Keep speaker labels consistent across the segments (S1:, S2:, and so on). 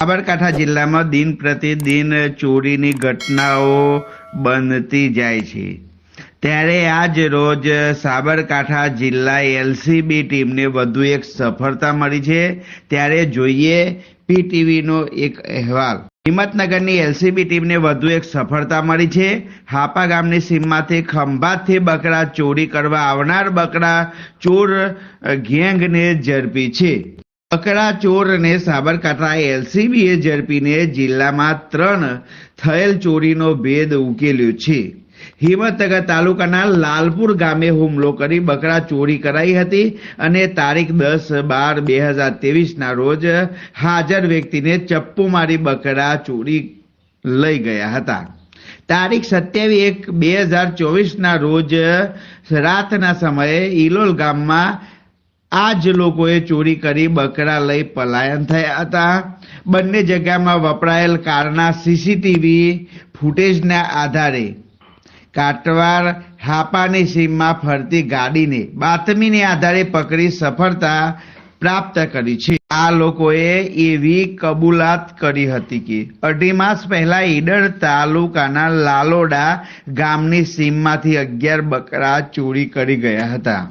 S1: સાબરકાંઠા જિલ્લામાં દિન પ્રતિદિન ચોરીની ઘટનાઓ બનતી જાય છે. ત્યારે આજ રોજ સાબરકાંઠા જિલ્લા એલસીબી ટીમને વધુ એક સફળતા મળી છે. ત્યારે જોઈએ પીટીવીનો એક અહેવાલ. હિંમતનગરની એલસીબી ટીમને વધુ એક સફળતા મળી છે. હાપા ગામની સીમમાંથી ખંભાતથી બકરા ચોરી કરવા આવનાર બકરા ચોર ગેંગને ઝડપી છે. બકરા ચોરને સાબરકાંઠા એલસીબીએ ઝડપીને જિલ્લામાં ત્રણ થયેલ ચોરીનો ભેદ ઉકેલ્યો છે. હિંમતનગર તાલુકાના લાલપુર ગામે હુમલો કરી બકરા ચોરી કરાઈ હતી અને તારીખ દસ બાર બે હજાર ત્રેવીસના રોજ હાજર વ્યક્તિને ચપ્પુ મારી બકરા ચોરી લઈ ગયા હતા. તારીખ સત્યાવીસ એક બે હજાર ચોવીસના રોજ રાતના સમયે ઇલોલ ગામમાં આ જ લોકોએ ચોરી કરી બકરા લઈ પલાયન થયા હતા. બંને જગ્યામાં વપરાયેલ કારના સીસીટીવી ફૂટેજના આધારે કાટવાર હાપાની સીમમાં ફરતી ગાડીને બાતમીને આધારે પકડી સફળતા પ્રાપ્ત કરી છે. આ લોકોએ એવી કબૂલાત કરી હતી કે અઢી માસ પહેલા ઈડર તાલુકાના લાલોડા ગામની સીમમાંથી અગિયાર બકરા ચોરી કરી ગયા હતા.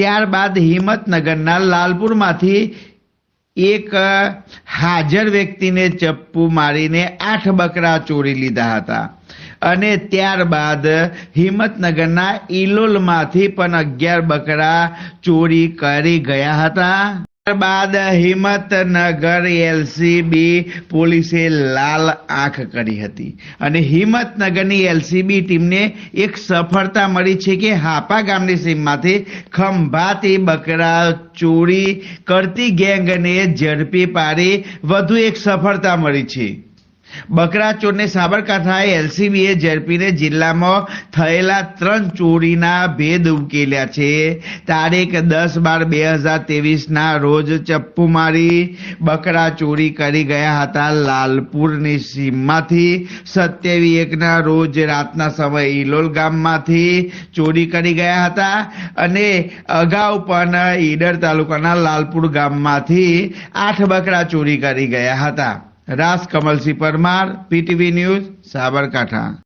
S1: ત્યારબાદ હિંમતનગરના લાલપુરમાંથી એક હાજર વ્યક્તિને ચપ્પુ મારીને આઠ બકરા ચોરી લીધા હતા. અને ત્યારબાદ હિંમતનગરના ઇલોલમાંથી પણ અગિયાર બકરા ચોરી કરી ગયા હતા. ત્યારબાદ હિંમતનગર એલસીબી પોલીસે લાલ આંખ કરી હતી. અને હિંમતનગરની એલસીબી ટીમને એક સફળતા મળી છે કે હાપા ગામની સીમમાંથી ખંભાતી બકરા ચોરી કરતી ગેંગને ઝડપી પાડી વધુ એક સફળતા મળી છે. બકરા ચોરને સાબરકાંઠા એલસીબીએ ઝડપીને જિલ્લામાં થયેલા ત્રણ ચોરીના ભેદ ઉકેલ્યા છે. તારીખ દસ બાર બે હજાર ત્રેવીસના રોજ ચપ્પુ મારી બકરા ચોરી કરી ગયા હતા લાલપુરની સીમમાંથી. સત્યાવી એકના રોજ રાતના સમયે ઇલોલ ગામમાંથી ચોરી કરી ગયા હતા અને અગાઉ પણ ઈડર તાલુકાના લાલપુર ગામમાંથી આઠ બકરા ચોરી કરી ગયા હતા. રાસ કમલસિંહ પરમાર પીટીવી ન્યૂઝ સાબરકાંઠા.